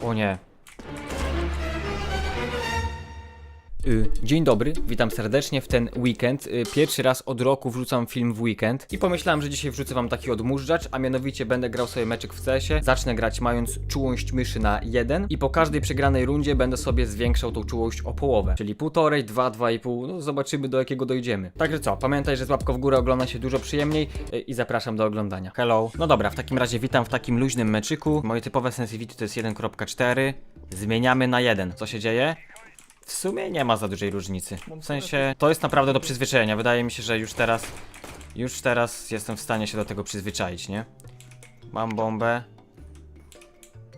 O nie. Dzień dobry, witam serdecznie w ten weekend. Y, Pierwszy raz od roku wrzucam film w weekend i pomyślałem, że dzisiaj wrzucę wam taki odmurzacz, a mianowicie będę grał sobie meczek w CS-ie. Zacznę grać mając czułość myszy na 1 i po każdej przegranej rundzie będę sobie zwiększał tą czułość o połowę, czyli 1,5, 2, 2,5, no zobaczymy do jakiego dojdziemy. Także co, pamiętaj, że z łapką w górę ogląda się dużo przyjemniej y, i zapraszam do oglądania. Hello. No dobra, w takim razie witam w takim luźnym meczyku. Moje typowe sensitivity to jest 1.4. Zmieniamy na 1. Co się dzieje? W sumie nie ma za dużej różnicy. W sensie, to jest naprawdę do przyzwyczajenia. Wydaje mi się, że już teraz, już teraz jestem w stanie się do tego przyzwyczaić, nie? Mam bombę.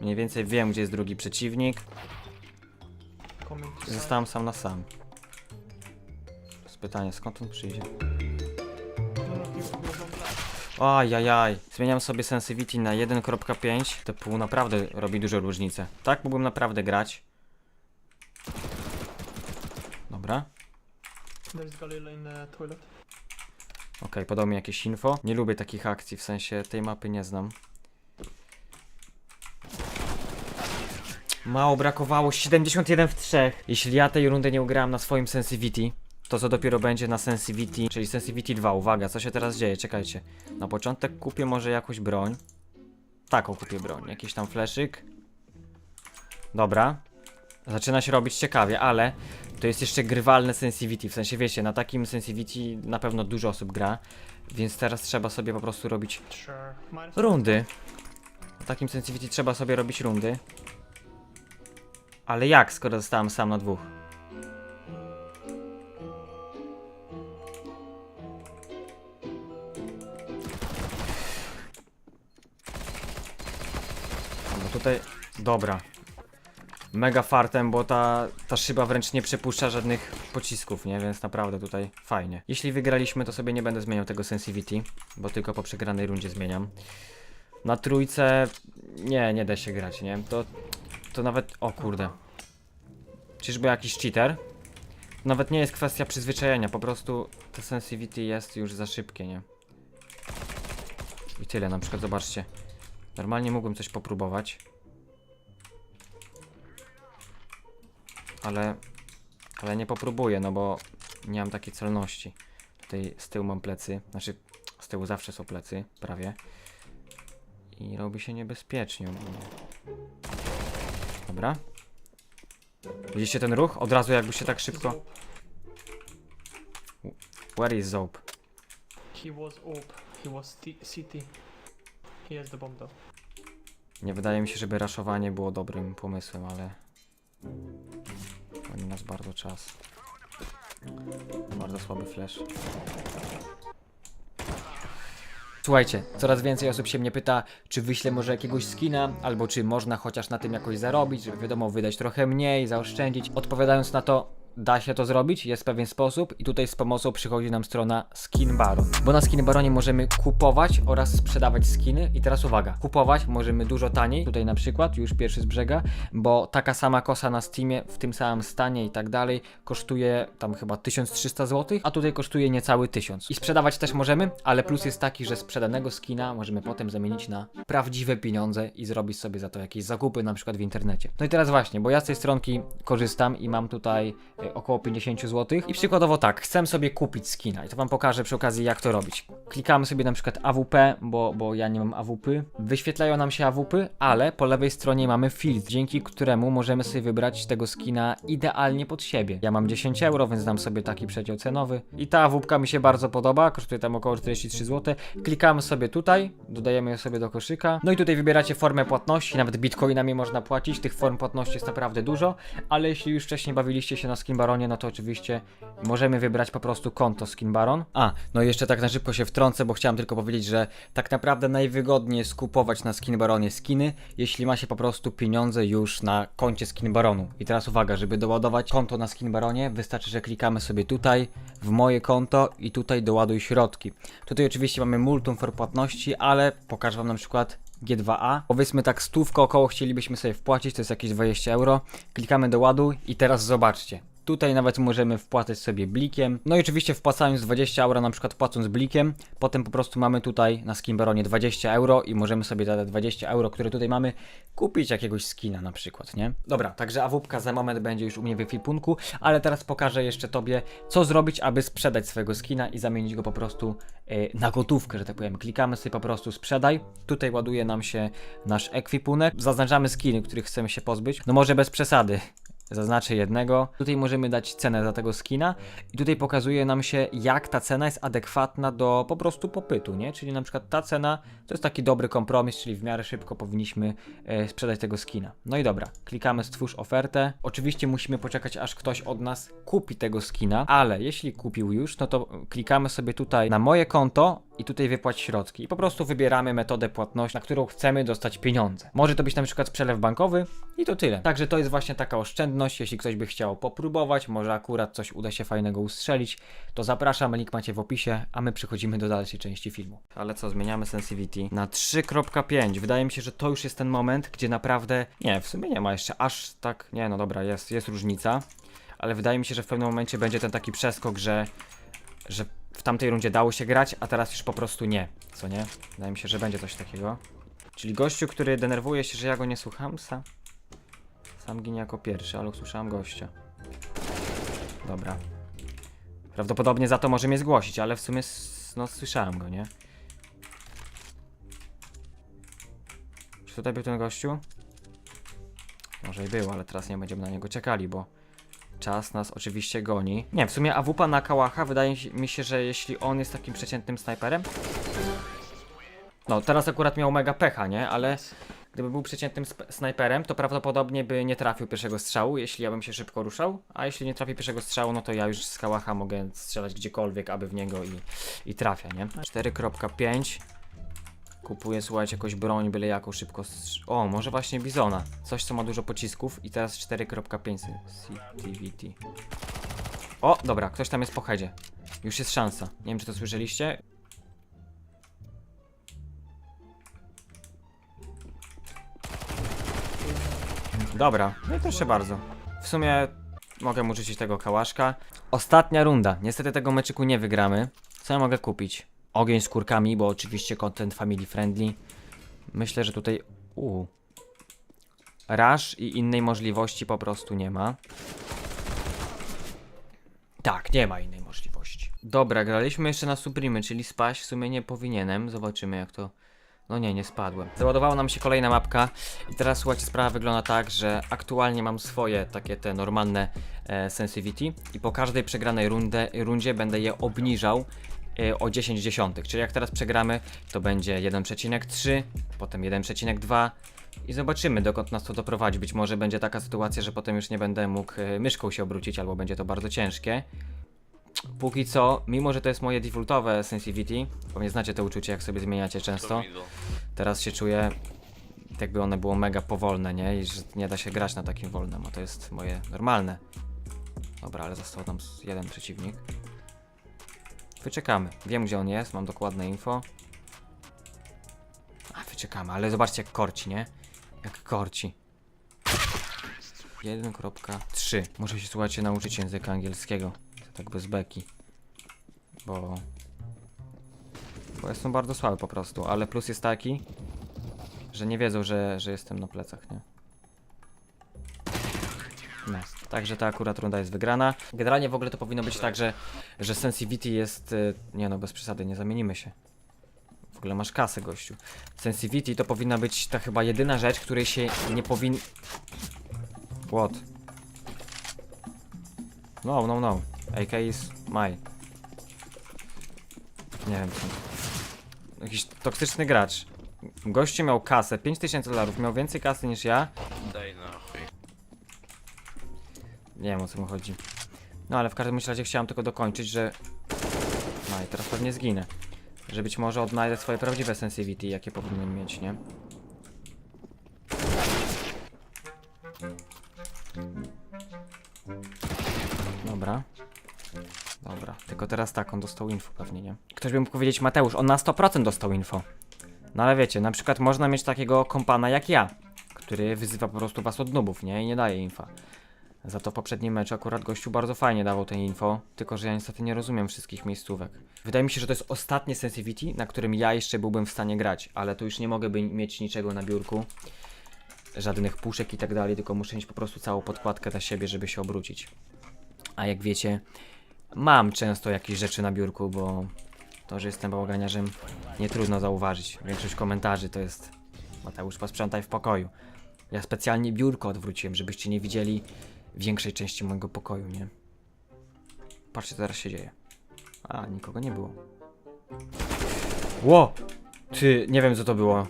Mniej więcej wiem, gdzie jest drugi przeciwnik. Zostałem sam na sam. To jest pytanie, skąd on przyjdzie? Ajajaj, zmieniam sobie sensitivity na 1.5. To pół naprawdę robi dużą różnicę. Tak mógłbym naprawdę grać. Dobra. There's Galila in the toilet. Okej, podał mi jakieś info. Nie lubię takich akcji, w sensie tej mapy nie znam. Mało brakowało, 71 w 3. Jeśli ja tej rundy nie ugrałem na swoim Sensivity, to co dopiero będzie na Sensivity, czyli Sensivity 2. Uwaga, co się teraz dzieje? Czekajcie. Na początek kupię może jakąś broń. Taką kupię broń. Jakiś tam fleszyk. Dobra. Zaczyna się robić ciekawie, ale to jest jeszcze grywalne Sensivity. W sensie wiecie, na takim Sensivity na pewno dużo osób gra. Więc teraz trzeba sobie po prostu robić rundy. Na takim Sensivity trzeba sobie robić rundy. Ale jak, skoro zostałem sam na dwóch? No tutaj... Dobra. Mega fartem, bo ta, ta szyba wręcz nie przepuszcza żadnych pocisków, nie? Więc naprawdę tutaj fajnie. Jeśli wygraliśmy, to sobie nie będę zmieniał tego Sensivity, bo tylko po przegranej rundzie zmieniam. Na trójce nie, nie da się grać, nie? To, to nawet, o kurde. Czyżby jakiś cheater? Nawet nie jest kwestia przyzwyczajenia, po prostu to sensitivity jest już za szybkie, nie? I tyle, na przykład zobaczcie. Normalnie mógłbym coś popróbować. Ale, ale nie popróbuję, no bo nie mam takiej celności. Tutaj z tyłu mam plecy, znaczy z tyłu zawsze są plecy, prawie. I robi się niebezpiecznie ogólnie. Dobra. Widzicie ten ruch? Od razu jakby się tak szybko... Where is Zope? He was OP. He was CT. He has the bomb though. Nie wydaje mi się, żeby raszowanie było dobrym pomysłem, ale... Goni nas bardzo czas. Bardzo słaby flash. Słuchajcie, coraz więcej osób się mnie pyta, czy wyślę może jakiegoś skina, albo czy można chociaż na tym jakoś zarobić, żeby wiadomo, wydać trochę mniej, zaoszczędzić. Odpowiadając na to, da się to zrobić, jest pewien sposób i tutaj z pomocą przychodzi nam strona Skin Baron. Bo na Skin Baronie możemy kupować oraz sprzedawać skiny i teraz uwaga, kupować możemy dużo taniej, tutaj na przykład, już pierwszy z brzega, bo taka sama kosa na Steamie w tym samym stanie i tak dalej kosztuje tam chyba 1300 zł, a tutaj kosztuje niecały 1000. I sprzedawać też możemy, ale plus jest taki, że sprzedanego skina możemy potem zamienić na prawdziwe pieniądze i zrobić sobie za to jakieś zakupy na przykład w internecie. No i teraz właśnie, bo ja z tej stronki korzystam i mam tutaj e, około 50 zł i przykładowo tak, chcę sobie kupić skina i to wam pokażę przy okazji jak to robić. Klikamy sobie na przykład AWP, bo, bo ja nie mam AWP. Wyświetlają nam się AWP, ale po lewej stronie mamy filtr, dzięki któremu możemy sobie wybrać tego skina idealnie pod siebie. Ja mam 10 euro, więc dam sobie taki przedział cenowy i ta AWP mi się bardzo podoba, kosztuje tam około 43 zł. Klikamy sobie tutaj, dodajemy ją sobie do koszyka, no i tutaj wybieracie formę płatności, nawet bitcoinami można płacić, tych form płatności jest naprawdę dużo, ale jeśli już wcześniej bawiliście się na Skin Baronie, no to oczywiście możemy wybrać po prostu konto Skin Baron. A, no jeszcze tak na szybko się wtrącę, bo chciałem tylko powiedzieć, że tak naprawdę najwygodniej jest kupować na Skin Baronie skiny, jeśli ma się po prostu pieniądze już na koncie Skin Baronu. I teraz uwaga, żeby doładować konto na Skin Baronie, wystarczy, że klikamy sobie tutaj w moje konto i tutaj doładuj środki. Tutaj oczywiście mamy multum for płatności, ale pokażę wam na przykład G2A. Powiedzmy tak stówkę około chcielibyśmy sobie wpłacić, to jest jakieś 20 euro. Klikamy do ładu i teraz zobaczcie. Tutaj nawet możemy wpłacać sobie blikiem. No i oczywiście wpłacając 20 euro, na przykład płacąc blikiem, potem po prostu mamy tutaj na Skimbaronie 20 euro i możemy sobie za te 20 euro, które tutaj mamy, kupić jakiegoś skina na przykład, nie? Dobra, także awupka za moment będzie już u mnie w ekwipunku, ale teraz pokażę jeszcze tobie, co zrobić, aby sprzedać swojego skina i zamienić go po prostu e, na gotówkę, że tak powiem. Klikamy sobie po prostu sprzedaj. Tutaj ładuje nam się nasz ekwipunek. Zaznaczamy skiny, których chcemy się pozbyć. No może bez przesady. Zaznaczę jednego. Tutaj możemy dać cenę za tego skina i tutaj pokazuje nam się, jak ta cena jest adekwatna do po prostu popytu, nie? Czyli na przykład ta cena to jest taki dobry kompromis, czyli w miarę szybko powinniśmy e, sprzedać tego skina. No i dobra, klikamy stwórz ofertę. Oczywiście musimy poczekać, aż ktoś od nas kupi tego skina, ale jeśli kupił już, no to klikamy sobie tutaj na moje konto i tutaj wypłać środki. I po prostu wybieramy metodę płatności, na którą chcemy dostać pieniądze. Może to być na przykład przelew bankowy i to tyle. Także to jest właśnie taka oszczędność. Jeśli ktoś by chciał popróbować, może akurat coś uda się fajnego ustrzelić, to zapraszam, link macie w opisie, a my przechodzimy do dalszej części filmu. Ale co, zmieniamy sensitivity na 3.5. Wydaje mi się, że to już jest ten moment, gdzie naprawdę, nie, w sumie nie ma jeszcze aż tak, nie, no dobra, jest, jest różnica, ale wydaje mi się, że w pewnym momencie będzie ten taki przeskok, że że w tamtej rundzie dało się grać, a teraz już po prostu nie, co nie? Wydaje mi się, że będzie coś takiego. Czyli gościu, który denerwuje się, że ja go nie słucham, sam, sam ginie jako pierwszy, ale usłyszałem gościa. Dobra. Prawdopodobnie za to może mnie zgłosić, ale w sumie no słyszałem go, nie? Czy tutaj był ten gościu? Może i był, ale teraz nie będziemy na niego czekali, bo Czas nas oczywiście goni. Nie, w sumie AWP na Kałacha wydaje mi się, że jeśli on jest takim przeciętnym snajperem. No, teraz akurat miał mega pecha, nie? Ale gdyby był przeciętnym snajperem, to prawdopodobnie by nie trafił pierwszego strzału, jeśli ja bym się szybko ruszał. A jeśli nie trafi pierwszego strzału, no to ja już z Kałacha mogę strzelać gdziekolwiek, aby w niego i, i trafia, nie? 4.5 Kupuję, słuchajcie, jakąś broń, byle jaką szybko. O, może właśnie Bizona. Coś, co ma dużo pocisków. I teraz 4.5 CTVT. O, dobra, ktoś tam jest po headzie. Już jest szansa. Nie wiem, czy to słyszeliście. Dobra, no i proszę bardzo. W sumie mogę mu rzucić tego kałaszka. Ostatnia runda. Niestety tego meczyku nie wygramy. Co ja mogę kupić? Ogień z kurkami, bo oczywiście content family friendly. Myślę, że tutaj... Uuu. Rush i innej możliwości po prostu nie ma. Tak, nie ma innej możliwości. Dobra, graliśmy jeszcze na Supremy, czyli spaść w sumie nie powinienem. Zobaczymy jak to... No nie, nie spadłem. Załadowała nam się kolejna mapka i teraz słuchajcie, sprawa wygląda tak, że aktualnie mam swoje takie te normalne e, sensitivity i po każdej przegranej rundzie będę je obniżał o 10 dziesiątych. Czyli jak teraz przegramy, to będzie 1,3, potem 1,2 i zobaczymy dokąd nas to doprowadzi. Być może będzie taka sytuacja, że potem już nie będę mógł e, myszką się obrócić albo będzie to bardzo ciężkie. Póki co, mimo że to jest moje defaultowe sensitivity, pewnie znacie to uczucie, jak sobie zmieniacie często. Teraz się czuję, jakby one było mega powolne, nie? I że nie da się grać na takim wolnym, a to jest moje normalne. Dobra, ale został tam jeden przeciwnik. Wyczekamy. Wiem, gdzie on jest, mam dokładne info. A, wyczekamy, ale zobaczcie, jak korci, nie? Jak korci. 1.3 Muszę się, słuchajcie, nauczyć języka angielskiego. Tak bez beki. Bo... Bo jestem bardzo słaby po prostu, ale plus jest taki, że nie wiedzą, że, że jestem na plecach, nie? No, także ta akurat runda jest wygrana. Generalnie w ogóle to powinno być tak, że, że Sensivity jest... y, Nie no, bez przesady, nie zamienimy się. W ogóle masz kasę, gościu. Sensivity to powinna być ta chyba jedyna rzecz, której się nie powinien... What? No, no, no. AK is my. Nie wiem, co. Jakiś toksyczny gracz. Gościu miał kasę, 5000 dolarów, miał więcej kasy niż ja. Daj nachuj. Nie wiem o co mu chodzi. No ale w każdym razie chciałem tylko dokończyć, że... No i teraz pewnie zginę. Że być może odnajdę swoje prawdziwe sensitivity, jakie powinienem mieć, nie? Dobra. Dobra, tylko teraz tak, on dostał info pewnie, nie? Ktoś by mógł powiedzieć, Mateusz, on na 100% dostał info. No ale wiecie, na przykład można mieć takiego kompana jak ja, który wyzywa po prostu was od nubów, nie? I nie daje infa. Za to poprzednim meczu akurat gościu bardzo fajnie dawał te info, tylko że ja niestety nie rozumiem wszystkich miejscówek. Wydaje mi się, że to jest ostatnie sensitivity, na którym ja jeszcze byłbym w stanie grać, ale tu już nie mogę mieć niczego na biurku, żadnych puszek i tak dalej, tylko muszę mieć po prostu całą podkładkę dla siebie, żeby się obrócić. A jak wiecie, mam często jakieś rzeczy na biurku, bo to, że jestem bałaganiarzem, nie trudno zauważyć. Większość komentarzy to jest Mateusz, posprzątaj w pokoju. Ja specjalnie biurko odwróciłem, żebyście nie widzieli większej części mojego pokoju, nie? Patrzcie, co teraz się dzieje. A, nikogo nie było. Ło! Ty, nie wiem co to było.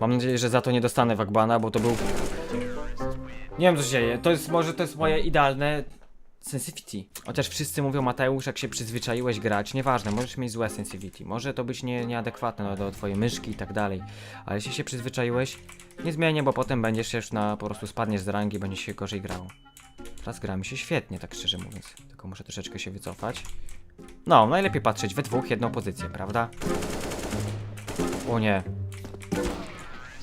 Mam nadzieję, że za to nie dostanę Wagbana, bo to był... Nie wiem co się dzieje. To jest, może to jest moje idealne sensitivity. Chociaż wszyscy mówią, Mateusz, jak się przyzwyczaiłeś grać, nieważne, możesz mieć złe sensitivity. Może to być nie, nieadekwatne do, do twojej myszki i tak dalej. Ale jeśli się przyzwyczaiłeś, nie zmienię, bo potem będziesz już na, po prostu spadniesz z rangi, będzie się gorzej grało. Teraz gra mi się świetnie, tak szczerze mówiąc. Tylko muszę troszeczkę się wycofać. No, najlepiej patrzeć we dwóch, jedną pozycję, prawda? O nie,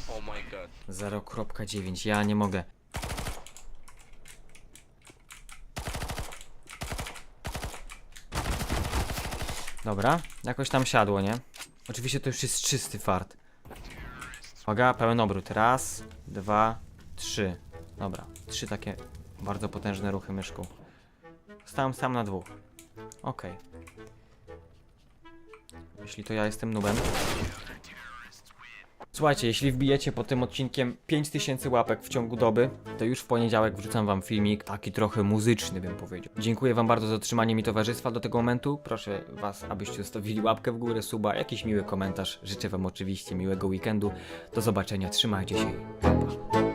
Oh my god. 0.9, ja nie mogę. Dobra, jakoś tam siadło, nie? Oczywiście to już jest czysty fart. Uwaga, pełen obrót. Raz, dwa, trzy. Dobra, trzy takie bardzo potężne ruchy myszką. Stałem sam na dwóch. Okej. Jeśli to ja jestem nubem. Słuchajcie, jeśli wbijecie pod tym odcinkiem 5000 łapek w ciągu doby, to już w poniedziałek wrzucam wam filmik, taki trochę muzyczny bym powiedział. Dziękuję wam bardzo za otrzymanie mi towarzystwa do tego momentu. Proszę was, abyście zostawili łapkę w górę, suba, jakiś miły komentarz. Życzę wam oczywiście miłego weekendu. Do zobaczenia, trzymajcie się. Pa.